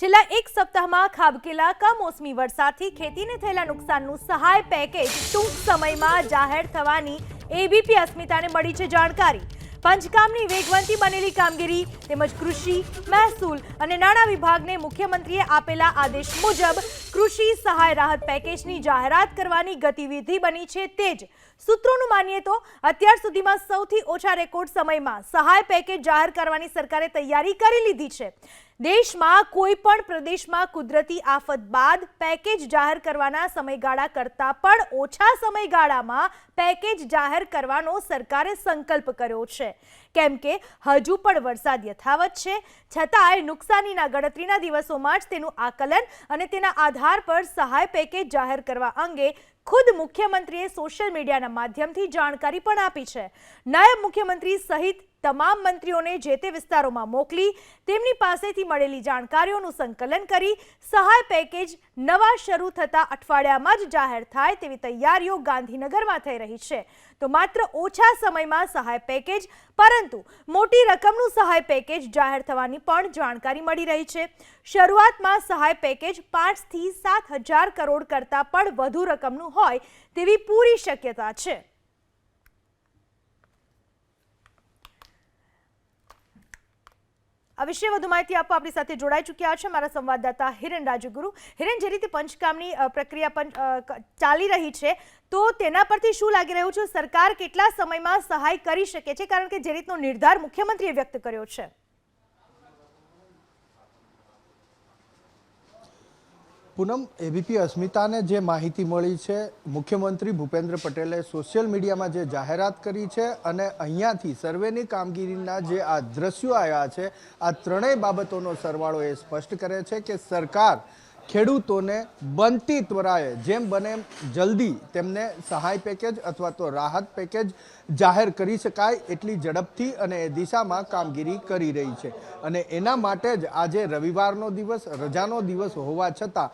છેલ્લા એક સપ્તાહમાં ખાબકેલા કમોસમી વરસાદથી ખેતીને થયેલા નુકસાનનું સહાય પેકેજ ટૂંક સમયમાં જાહેર થવાની એબીપી અસ્મિતાને મળી છે જાણકારી. પંચકામની વેગવંતી બનેલી કામગીરી તેમજ કૃષિ, મહેસૂલ અને નાણાં વિભાગને મુખ્યમંત્રીએ આપેલા આદેશ મુજબ કૃષિ સહાય રાહત પેકેજની જાહેરાત કરવાની ગતિવિધિ બની છે તે જ સૂત્રોનું માનીએ તો અત્યાર સુધીમાં સૌથી ઓછા રેકોર્ડ સમયમાં સહાય પેકેજ જાહેર કરવાની સરકારે તૈયારી કરી લીધી છે. દેશમાં કોઈ પણ પ્રદેશમાં કુદરતી આફત બાદ પેકેજ જાહેર કરવાના સમયગાળા કરતાં પણ ઓછા સમયગાળામાં પેકેજ જાહેર કરવાનો સરકારે સંકલ્પ કર્યો છે. કેમ કે હજુ પણ વરસાદ યથાવત છે. છતાંય નુકસાનીના ગણતરીના દિવસોમાં જ તેનું આકલન અને તેના આધાર પર સહાય પેકેજ જાહેર કરવા અંગે ખુદ મુખ્યમંત્રીએ સોશિયલ મીડિયાના માધ્યમથી જાણકારી પણ આપી છે. નાયબ મુખ્યમંત્રી સહિત તમામ મંત્રીઓને જે તે વિસ્તારોમાં મોકલી, તેમની પાસેથી મળેલી જાણકારીઓનું સંકલન કરી, સહાય પેકેજ નવા શરૂ થતા અઠવાડિયામાં જ જાહેર થાય તેવી તૈયારીઓ ગાંધીનગરમાં થઈ રહી છે. તો માત્ર ઓછા સમયમાં સહાય પેકેજ, પરંતુ મોટી રકમનું સહાય પેકેજ જાહેર થવાની પણ જાણકારી મળી રહી છે. શરૂઆતમાં સહાય પેકેજ પાંચથી સાત હજાર કરોડ કરતાં પણ વધુ રકમનું હોય તેવી પૂરી શક્યતા છે. આ વિશે વધુ માહિતી આપવા આપણી સાથે જોડાઈ ચૂક્યા છે મારા સંવાદદાતા હિરેન રાજુગુરુ. હિરેન, જે રીતે પંચકામની પ્રક્રિયા પણ ચાલી રહી છે, તો તેના પરથી શું લાગી રહ્યું છે? સરકાર કેટલા સમયમાં સહાય કરી શકે છે? કારણ કે જે રીતનો નિર્ધાર મુખ્યમંત્રીએ વ્યક્ત કર્યો છે. પૂનમ એબીપી અસ્મિતાને જે માહિતી મળી છે, મુખ્યમંત્રી ભૂપેન્દ્ર પટેલે સોશિયલ મીડિયામાં જે જાહેરાત કરી છે અને અહીંયાથી સર્વેની કામગીરીના જે આ દ્રશ્યો આવ્યા છે, આ ત્રણેય બાબતોનો સરવાળો એ સ્પષ્ટ કરે છે કે સરકાર ખેડૂતોને બનતી ત્વરાએ જેમ બને જલ્દી તેમને સહાય પેકેજ અથવા તો રાહત પેકેજ જાહેર કરી શકાય એટલી ઝડપથી અને એ દિશામાં કામગીરી કરી રહી છે. અને એના માટે જ આજે રવિવારનો દિવસ, રજાનો દિવસ હોવા છતાં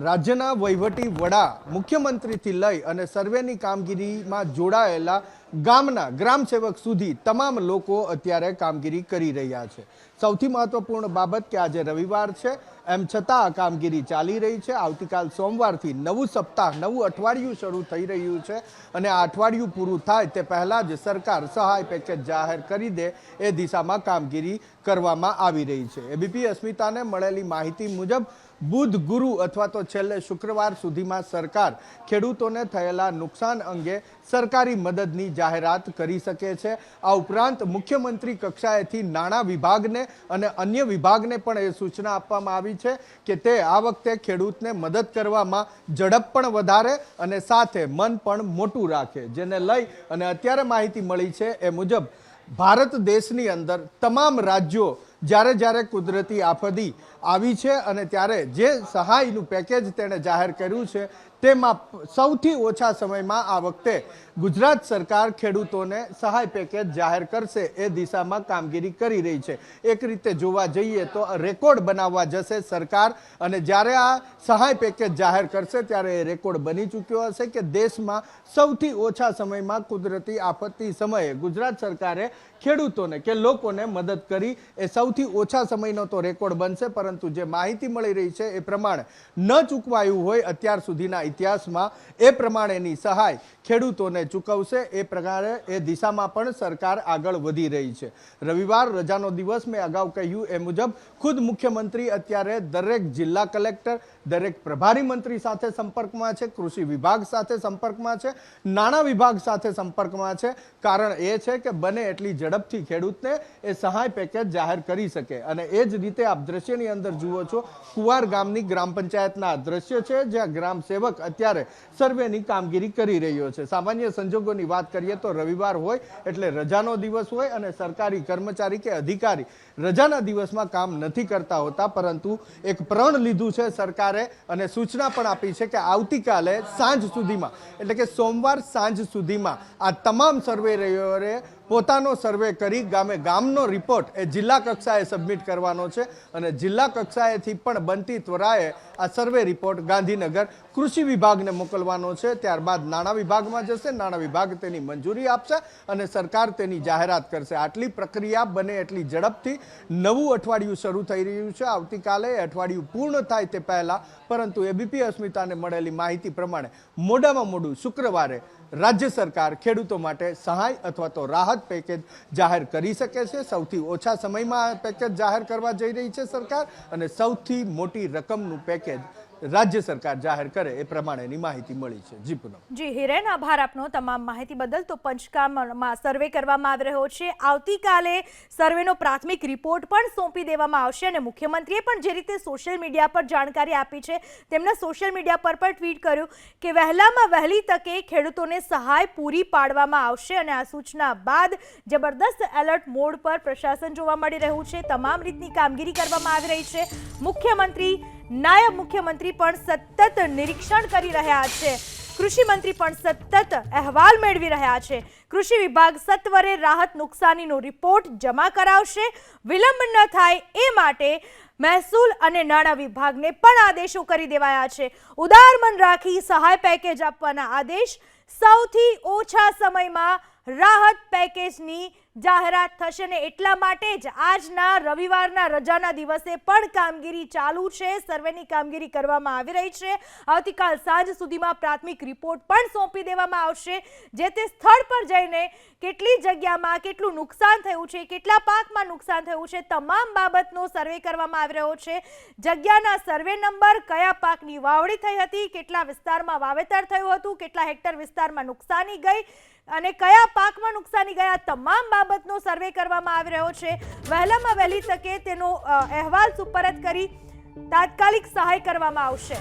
રાજ્યના વહીવટી વડા મુખ્યમંત્રીથી લઈ અને સર્વેની કામગીરીમાં જોડાયેલા ગામના ગ્રામ સેવક સુધી તમામ લોકો અત્યારે કામગીરી કરી રહ્યા છે. સૌથી મહત્વપૂર્ણ બાબત કે આજે રવિવાર છે, એમ છતાં આ કામગીરી ચાલી રહી છે. આવતીકાલ સોમવારથી નવું સપ્તાહ, નવું અઠવાડિયું શરૂ થઈ રહ્યું છે અને આ અઠવાડિયું પૂરું થાય તે પહેલાં જ સરકાર સહાય પેકેજ જાહેર કરી દે એ દિશામાં કામગીરી કરવામાં આવી રહી છે. એબીપી અસ્મિતાને મળેલી માહિતી મુજબ, બુધ ગુરુ અથવા તો છેલ્લે શુક્રવાર સુધીમાં સરકાર ખેડૂતોને થયેલા નુકસાન અંગે સરકારી મદદની જાહેરાત કરી શકે છે. આ ઉપરાંત મુખ્યમંત્રી કક્ષાએથી નાણાં વિભાગને અને અન્ય વિભાગને પણ એ સૂચના આપવામાં આવી છે કે તે આ વખતે ખેડૂતને મદદ કરવામાં ઝડપ પણ વધારે અને સાથે મન પણ મોટું રાખે, જેને લઈ અને અત્યારે માહિતી મળી છે એ મુજબ ભારત દેશની અંદર તમામ રાજ્યો જ્યારે જ્યારે કુદરતી આફતી આવી છે અને ત્યારે જે સહાયનું પેકેજ તેણે જાહેર કર્યું છે, તેમાં સૌથી ઓછા સમયમાં આ વખતે ગુજરાત સરકાર ખેડૂતોને સહાય પેકેજ જાહેર કરશે, એ દિશામાં કામગીરી કરી રહી છે. એક રીતે જોવા જઈએ તો રેકોર્ડ બનાવવા જશે સરકાર અને જ્યારે આ સહાય પેકેજ જાહેર કરશે ત્યારે એ રેકોર્ડ બની ચૂક્યો હશે કે દેશમાં સૌથી ઓછા સમયમાં કુદરતી આપત્તિ સમયે ગુજરાત સરકારે ખેડૂતોને કે લોકોને મદદ કરી, એ સૌથી ઓછા સમયનો તો રેકોર્ડ બનશે, પરંતુ જે માહિતી મળી રહી છે એ પ્રમાણે ન ચૂકવાયું હોય અત્યાર સુધીના ઇતિહાસમાં, એ પ્રમાણેની સહાય ખેડૂતોને ચૂકવશે એ પ્રકારે એ દિશામાં પણ સરકાર આગળ વધી રહી છે. રવિવાર રજાનો દિવસ મેં અગાઉ કહ્યું એ મુજબ ખુદ મુખ્યમંત્રી અત્યારે દરેક જિલ્લા કલેક્ટર, દરેક પ્રભારી મંત્રી સાથે સંપર્કમાં છે, કૃષિ વિભાગ સાથે સંપર્કમાં છે, નાણાં વિભાગ સાથે સંપર્કમાં છે. કારણ એ છે કે બને એટલી ઝડપથી ખેડૂતને એ સહાય પેકેજ જાહેર કરી શકે. અને એ જ રીતે આપ દ્રશ્યની અંદર જુઓ છો, કુવાર ગામની ગ્રામ પંચાયતના દ્રશ્ય છે જ્યાં ગ્રામ સેવક અત્યારે સર્વેની કામગીરી કરી રહ્યો છે. સામાન્ય સંજોગોની વાત કરીએ તો રવિવાર હોય એટલે રજાનો દિવસ હોય અને સરકારી કર્મચારી કે અધિકારી રજાના દિવસમાં કામ નથી કરતા હોતા, પરંતુ એક પ્રણ લીધું છે સરકારે અને સૂચના પણ આપી છે કે આવતીકાલે સાંજ સુધીમાં, એટલે કે સોમવાર સાંજ સુધીમાં આ તમામ સર્વેયરોએ પોતાનો સર્વે કરી ગામે ગામનો રિપોર્ટ એ જિલ્લા કક્ષાએ સબમિટ કરવાનો છે અને જિલ્લા કક્ષાએથી પણ બનતી ત્વરાએ આ સર્વે રિપોર્ટ ગાંધીનગર કૃષિ વિભાગને મોકલવાનો છે. ત્યારબાદ નાણાં વિભાગમાં જશે, નાણાં વિભાગ તેની મંજૂરી આપશે અને સરકાર તેની જાહેરાત કરશે. આટલી પ્રક્રિયા બને એટલી ઝડપથી નવું અઠવાડિયું શરૂ થઈ રહ્યું છે. આવતીકાલે અઠવાડિયું પૂર્ણ થાય તે પહેલાં, પરંતુ એબીપી અસ્મિતાને મળેલી માહિતી પ્રમાણે મોડામાં મોડું શુક્રવારે રાજ્ય સરકાર ખેડૂતો માટે સહાય અથવા તો રાહત પેકેજ જાહેર કરી શકે છે. સૌથી ઓછા સમયમાં પેકેજ જાહેર કરવા જઈ રહી છે સરકાર અને સૌથી મોટી રકમનું પેકેજ રાજ્ય સરકાર જાહેર કરે એ પ્રમાણેની માહિતી મળી છે. જી પૂનમ. જી, હિરેન, આભાર આપનો તમામ માહિતી બદલ. તો પંચકામમાં સર્વે કરવામાં આવી રહ્યો છે. આવતીકાલે સર્વેનો પ્રાથમિક રિપોર્ટ પણ સોંપી દેવામાં આવશે અને મુખ્યમંત્રીએ પણ જે રીતે સોશિયલ મીડિયા પર જાણકારી આપી છે તેમના સોશિયલ મીડિયા પર પણ ટ્વીટ કર્યું કે વહેલામાં વહેલી તકે ખેડૂતોને સહાય પૂરી પાડવામાં આવશે અને આ સૂચના બાદ જબરદસ્ત એલર્ટ મોડ પર પ્રશાસન જોવા મળી રહ્યું છે. તમામ રીતની કામગીરી કરવામાં આવી રહી છે. મુખ્યમંત્રી નાયબ મુખ્યમંત્રી પણ સતત નિરીક્ષણ કરી રહ્યા છે. કૃષિ મંત્રી પણ સતત અહેવાલ મેળવી રહ્યા છે. કૃષિ વિભાગ સત્વરે રાહત નુકસાનીનો રિપોર્ટ જમા કરાવશે. વિલંબ ન થાય એ માટે મહેસૂલ અને નાણાં વિભાગને પણ આદેશો કરી દેવાયા છે. ઉદાર રાખી સહાય પેકેજ આપવાના આદેશ સૌથી ઓછા સમયમાં રાહત પેકેજની જાહેરાત થશે ને એટલા માટે જ આજના રવિવારના રજાના દિવસે પણ કામગીરી ચાલુ છે. સર્વેની કામગીરી કરવામાં આવી રહી છે. આવતીકાલ સાંજ સુધીમાં પ્રાથમિક રિપોર્ટ પણ સોંપી દેવામાં આવશે. જે તે સ્થળ પર જઈને કેટલી જગ્યામાં કેટલું નુકસાન થયું છે, કેટલા પાકમાં નુકસાન થયું છે, તમામ બાબતનો સર્વે કરવામાં આવી રહ્યો છે. જગ્યાના સર્વે નંબર કયા પાકની વાવણી થઈ હતી, કેટલા વિસ્તારમાં વાવેતર થયું હતું, કેટલા હેક્ટર વિસ્તારમાં નુકસાની ગઈ અને કયા પાકમાં નુકસાની ગયા? તમામ બાબતનો સર્વે કરવામાં આવી રહ્યો છે. વહેલામાં વહેલી તકે તેનો અહેવાલ સુપરત કરી તાત્કાલિક સહાય કરવામાં આવશે.